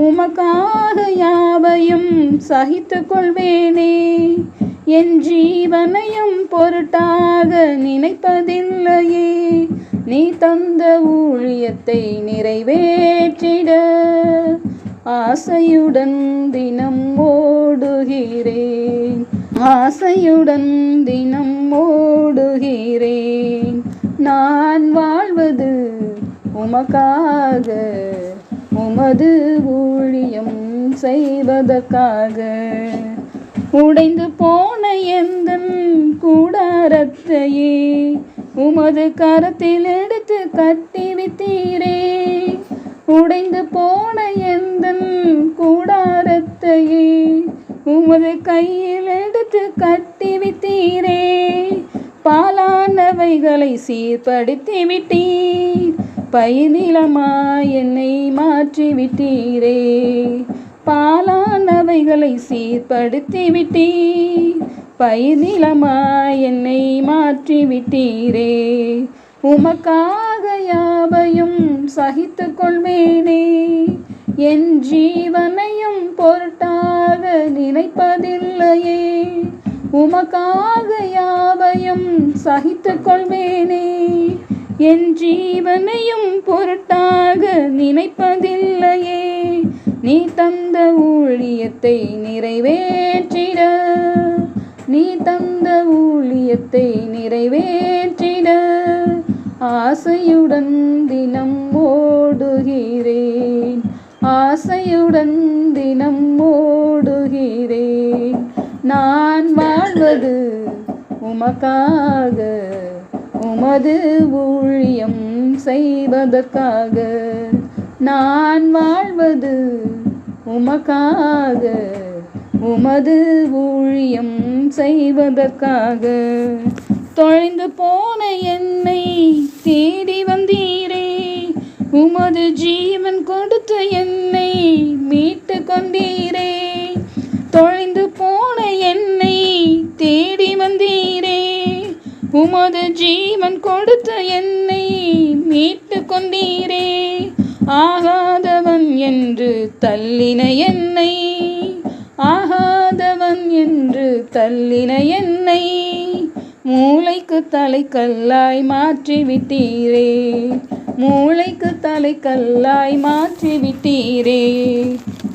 உமக்காக யாவையும் சகித்து கொள்வேனே என் ஜீவனையும் பொருட்டாக நினைப்பதில்லையே. நீ தந்த ஊழியத்தை நிறைவேற்றிட. ஆசையுடன் தினம் ஓடுகிறேன். ஆசையுடன் தினம் ஓடுகிறேன். நான் வாழ்வது உமக்காக உமது செய்வதற்காக உடைந்து போன எந்த கூடாரத்தையே உமது கரத்தில் எடுத்து கட்டி வித்தீரே உடைந்து போன எந்த கூடாரத்தையே உமது கையில் எடுத்து கட்டி வித்தீரே பாலானவைகளை சீர்படுத்தி விட்டீர் பயனிலமாய் என்னை மாற்றி விட்டீரே பாலானவைகளை சீர்படுத்தி விட்டீர் பயனிலமாய் என்னை மாற்றி விட்டீரே உமக்காக யாவையும் சகித்து கொள்வேனே என் ஜீவனையும் பொருட்டாக நினைப்பதில்லையே. உமக்காக யாவையும் சகித்து கொள்வேனே என் ஜீவனையும் பொருட்டாக நினைப்பதில்லையே. நீ தந்த ஊழியத்தை நிறைவேற்றிட. நீ தந்த ஊழியத்தை நிறைவேற்றிட. ஆசையுடன் தினம் ஓடுகிறேன். ஆசையுடன் தினம் ஓடுகிறேன். நான் வாழ்வது உமக்காக. உமது ஊழியம் செய்வதற்காக நான் வாழ்வது உமக்காக உமது ஊழியம் செய்வதற்காக. தொலைந்து போன என்னை தேடி வந்தீரே உமது ஜீவன் கொடுத்த என்னை ஜீவன் கொடுத்து என்னை மீட்டு கொண்டீரே. ஆகாதவன் என்று தள்ளின என்னை. ஆகாதவன் என்று தள்ளின என்னை. மூளைக்கு தலைக்கல்லாய் மாற்றி விட்டீரே மூளைக்கு தலைக்கல்லாய் மாற்றி விட்டீரே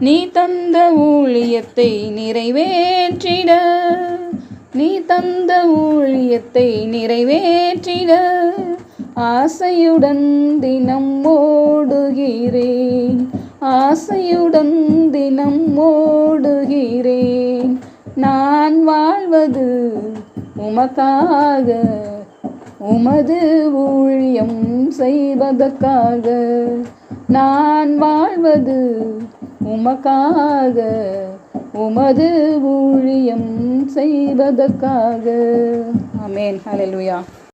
நீ தந்த ஊழியத்தை நிறைவேற்றிட. நீ தந்த ஊழியத்தை நிறைவேற்றிட. ஆசையுடன் தினம் ஓடுகிறேன். ஆசையுடன் தினம் ஓடுகிறேன். நான் வாழ்வது உமக்காக. உமது ஊழியம் செய்வதற்காக. நான் வாழ்வது உமக்காக உமது ஊழியம் செய்வதற்காக. அமேன் ஹalleluya.